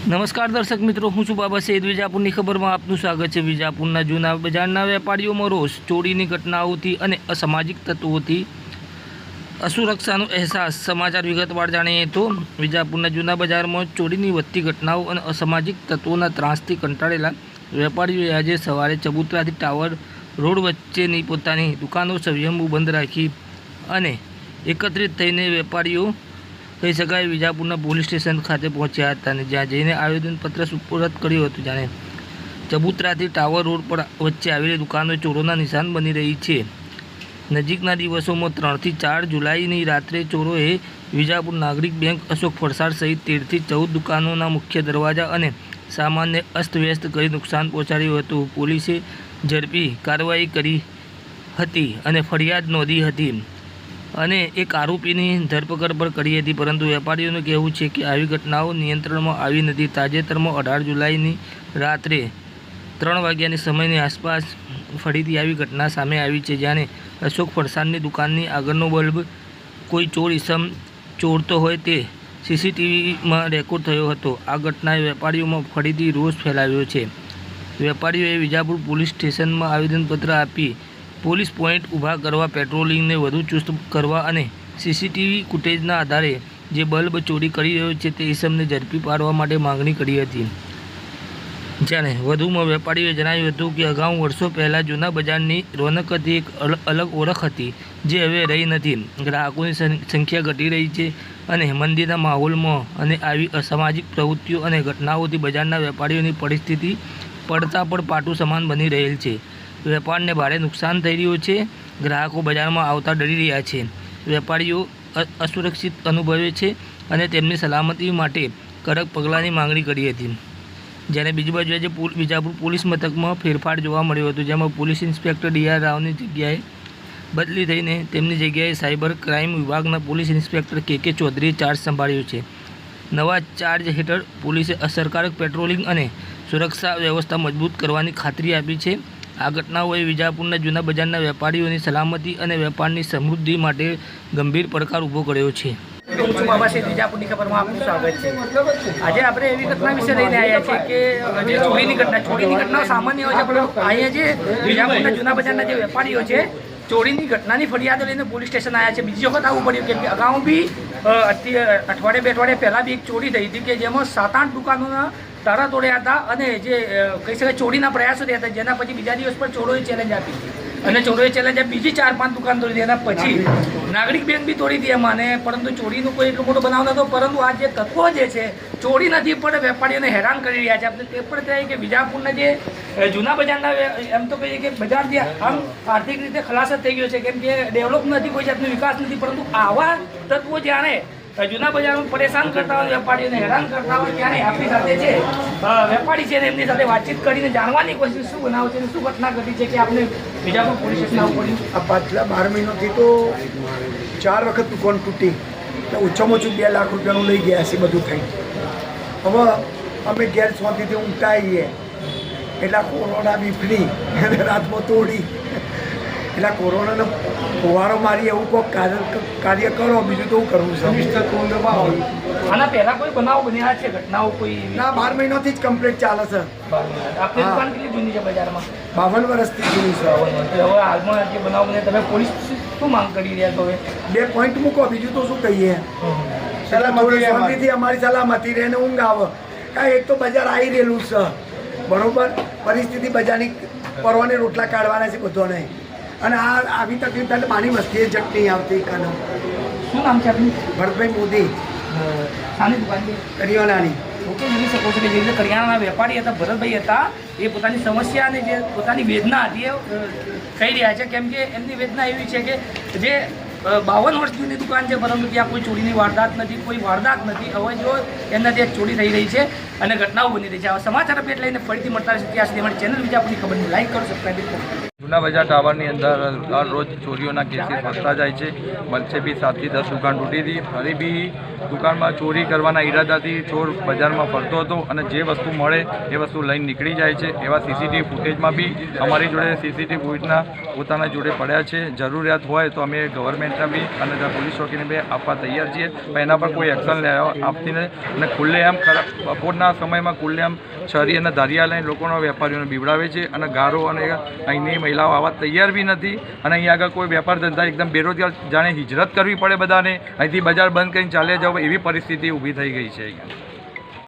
નમસ્કાર દર્શક મિત્રો, હું છું બાબા સૈદ. વિજાપુરની ખબરમાં આપનું સ્વાગત છે. વિજાપુરના જૂના બજારના વેપારીઓમાં રોષ, ચોરીની ઘટનાઓથી અને અસામાજિક તત્વોથી અસુરક્ષાનો અહેસાસ. સમાચાર વિગતવાર જાણીએ તો, વિજાપુરના જૂના બજારમાં ચોરીની વધતી ઘટનાઓ અને અસામાજિક તત્વોના ત્રાસથી કંટાળેલા વેપારીઓએ આજે સવારે ચબુતરાથી ટાવર રોડ વચ્ચેની પોતાની દુકાનો સંયમો બંધ રાખી અને એકત્રિત થઈને વેપારીઓ કહી શકાય, વિજાપુરના પોલીસ સ્ટેશન ખાતે પહોંચ્યા હતા અને જ્યાં જઈને આવેદનપત્ર સુપરત કર્યું હતું. જાણે ચબુતરાથી ટાવર રોડ પર વચ્ચે આવેલી દુકાનો ચોરોના નિશાન બની રહી છે. નજીકના દિવસોમાં ત્રણથી ચાર જુલાઈની રાત્રે ચોરોએ વિજાપુર નાગરિક બેંક અશોક ફરસાડ સહિત તેરથી ચૌદ દુકાનોના મુખ્ય દરવાજા અને સામાનને અસ્તવ્યસ્ત કરી નુકસાન પહોંચાડ્યું હતું. પોલીસે ઝડપી કાર્યવાહી કરી હતી અને ફરિયાદ નોંધી હતી. અને એક આરોપીની ધરપકડ પણ કરી હતી, પરંતુ વેપારીઓનું કહેવું છે કે આવી ઘટનાઓ નિયંત્રણમાં આવી નથી. તાજેતરમાં અઢાર જુલાઈની રાત્રે ત્રણ વાગ્યાની સમયની આસપાસ ફરીથી આવી ઘટના સામે આવી છે જ્યારે અશોક ફરસાણની દુકાનની આગળનો બલ્બ કોઈ ચોર ઇસમ ચોરતો હોય તે સીસીટીવીમાં રેકોર્ડ થયો હતો. આ ઘટનાએ વેપારીઓમાં ફરીથી રોષ ફેલાવ્યો છે. વેપારીઓએ વિજાપુર પોલીસ સ્ટેશનમાં આવેદનપત્ર આપી પોલીસ પોઈન્ટ ઊભા કરવા, પેટ્રોલિંગને વધુ ચુસ્ત કરવા અને સીસીટીવી ફૂટેજના આધારે જે બલ્બ ચોરી કરી રહ્યો છે તે ઇસમને ઝડપી પાડવા માટે માંગણી કરી હતી. જ્યારે વધુમાં વેપારીઓએ જણાવ્યું હતું કે અગાઉ વર્ષો પહેલાં જૂના બજારની રોનક હતી, એક અલ- અલગ ઓળખ હતી, જે હવે રહી નથી. ગ્રાહકોની સંખ્યા ઘટી રહી છે અને મંદિરના માહોલમાં અને આવી અસામાજિક પ્રવૃત્તિઓ અને ઘટનાઓથી બજારના વેપારીઓની પરિસ્થિતિ પડતા પણ પાટું સમાન બની રહેલ છે. વેપારને ભારે નુકસાન થઈ રહ્યું છે. ગ્રાહકો બજારમાં આવતા ડરી રહ્યા છે. વેપારીઓ અસુરક્ષિત અનુભવે છે અને તેમની સલામતી માટે કડક પગલાંની માંગણી કરી હતી. જ્યારે બીજી બાજુ આજે વિજાપુર પોલીસ મથકમાં ફેરફાર જોવા મળ્યો હતો, જેમાં પોલીસ ઇન્સ્પેક્ટર ડી આર રાવની જગ્યાએ બદલી થઈને તેમની જગ્યાએ સાયબર ક્રાઇમ વિભાગના પોલીસ ઇન્સ્પેક્ટર કે કે ચૌધરીએ ચાર્જ સંભાળ્યો છે. નવા ચાર્જ હેઠળ પોલીસે અસરકારક પેટ્રોલિંગ અને સુરક્ષા વ્યવસ્થા મજબૂત કરવાની ખાતરી આપી છે. આ ઘટનાઓએ વિજાપુરના જૂના બજારના વેપારીઓની સલામતી અને વેપારની સમૃદ્ધિ માટે ગંભીર પડકાર ઊભો કર્યો છે. છું વિજાપુરની ખબરમાં આપનું સ્વાગત છે. આજે આપણે એવી ઘટના વિશે લઈને આવ્યા છીએ કે જે ચોરીની ઘટના, ચોરીની ઘટનાઓ સામાન્ય હોય છે, પણ અહીંયા જે વિજાપુરના જૂના બજારના જે વેપારીઓ છે, ચોરીની ઘટનાની ફરિયાદો લઈને પોલીસ સ્ટેશન આવ્યા છે. બીજી વખત આવવું પડ્યું કે અગાઉ બી અઠવાડિયે બે અઠવાડિયે પહેલાં બી એક ચોરી થઈ હતી કે જેમાં સાત આઠ દુકાનોના તાળા તોડ્યા હતા અને જે કહી શકાય ચોરીના પ્રયાસો થયા હતા જેના પછી બીજા દિવસ પર ચોરોએ ચેલેન્જ આપી. અને ચોરોએ ચેલેન્જ આપી બીજી ચાર પાંચ દુકાન તોડી એના પછી. નાગરિક બેંક. બી તોડી હતી એમાં અને પરંતુ ચોરીનો કોઈ એટલો મોટો બનાવ નતો પરંતુ આ જે તત્વો જે છે ચોરી નથી પણ વેપારીઓને હેરાન કરી રહ્યા છે. આપણે તે પણ કહીએ કે વિજાપુરના જે જૂના બજારના એમ તો કહીએ કે બજાર જે આમ આર્થિક રીતે ખલાસ જ થઈ ગયો છે. કેમ કે ડેવલપ નથી કોઈ જાતનો વિકાસ નથી પરંતુ આવા તત્વો જ્યારે અ, જૂના બજારમાં પરેશાન કરતા હોય, વેપારીઓને હેરાન કરતા હોય, ત્યારે આપણી સાથે છે વેપારી છે એમની સાથે વાતચીત કરીને જાણવાની કોશિશ, શું બનાવ છે શું ઘટના ઘટી છે કે આપણે વિજાપુર પોલીસ સ્ટેશન આ પાછલા બાર મહિનાથી તો ચાર વખત દુકાન તૂટી. ઓછામાં ઓછું બે લાખ રૂપિયાનું લઈ ગયા છે બધું થઈ. હવે અમે ઘેર શાંતિથી ઊંઘતા આવીએ. એટલે કોરોના બી ફ્રી રાતમાં તોડી એટલે કોરોનાનો ફુવારો મારી એવું કોઈ કાર્ય કરો બીજું તો હું કરવું છે. આના પહેલા કોઈ બનાવ બન્યા છે? ઘટનાઓ કોઈ? ના બાર મહિનાથી જ કમ્પ્લીટ ચાલે છે. આપની હા. દુકાન કેટલી જૂની છે બજારમાં? બાવન વર્ષથી જૂની છે. હવે હાલમાં જે બનાવ બને તમે પોલીસ શું માંગ કરી રહ્યા છો હવે? બે પોઈન્ટ મૂકો બીજું તો શું કહીએ? સલામતી શાંતિથી અમારી સલામતી રહે ને ઊંઘ આવે. કાંઈ એક તો બજાર આવી રહેલું છે. બરોબર? પરિસ્થિતિ બજારની પરવાને રોટલા કાઢવાના છે બધાને. અને આ આવી તકલીફ થાય મારી વસ્તી વસ્તીએ જટ નહીં આવતી કાનો શું નામ છે આપનું? ભરતભાઈ મોદી. શાની દુકાન કરિયાણાની. ઓકે જોઈ શકો છો કે જે રીતે કરિયાણાના વેપારી હતા ભરતભાઈ હતા એ પોતાની સમસ્યા અને જે પોતાની વેદના હતી એ કહી રહ્યા છે. કેમ કે એમની વેદના એવી છે કે જે બાવન વર્ષ જૂની દુકાન છે પરંતુ ત્યાં કોઈ ચોરીની વારદાત નથી કોઈ વારદાત નથી. હવે જો એમના ત્યાં ચોરી થઈ રહી છે અને ઘટનાઓ બની રહી છે. આવા સમાચાર અપડેટ લઈને ફરીથી મળતા રહેશે. ત્યાં સુધી અમારી ચેનલ આપણી ખબર લાઈક કરો સબસ્ક્રાઈબ કરો. જૂના બજાર ટાવરની અંદર દર રોજ ચોરીઓના કેસીસ વધતા જાય છે. વચ્ચે બી સાતથી દસ દુકાન તૂટી હતી. ફરી બી દુકાનમાં ચોરી કરવાના ઈરાદાથી ચોર બજારમાં ફરતો હતો અને જે વસ્તુ મળે એ વસ્તુ લઈને નીકળી જાય છે. એવા સીસીટીવી ફૂટેજમાં બી અમારી જોડે સીસીટીવી ફૂટેજના પોતાના જોડે પડ્યા છે. જરૂરિયાત હોય તો અમે ગવર્મેન્ટને બી અને પોલીસ ચોકીને બી આપવા તૈયાર છીએ. પણ એના પર કોઈ એક્શન લેવા આપતીને અને ખુલ્લેઆમ ખરાબ બપોરના સમયમાં ખુલ્લેઆમ છરી અને ધારિયા લઈને લોકોના વેપારીઓને બીવડાવે છે અને ગારો અને અહીંની મહિલાઓ આવવા તૈયાર બી નથી. અને અહીં આગળ કોઈ વેપાર ધંધા એકદમ બેરોજગાર જાણે હિજરત કરવી પડે બધાને. અહીંથી બજાર બંધ કરીને ચાલ્યા જાવ એવી પરિસ્થિતિ ઊભી થઈ ગઈ છે અહીંયા.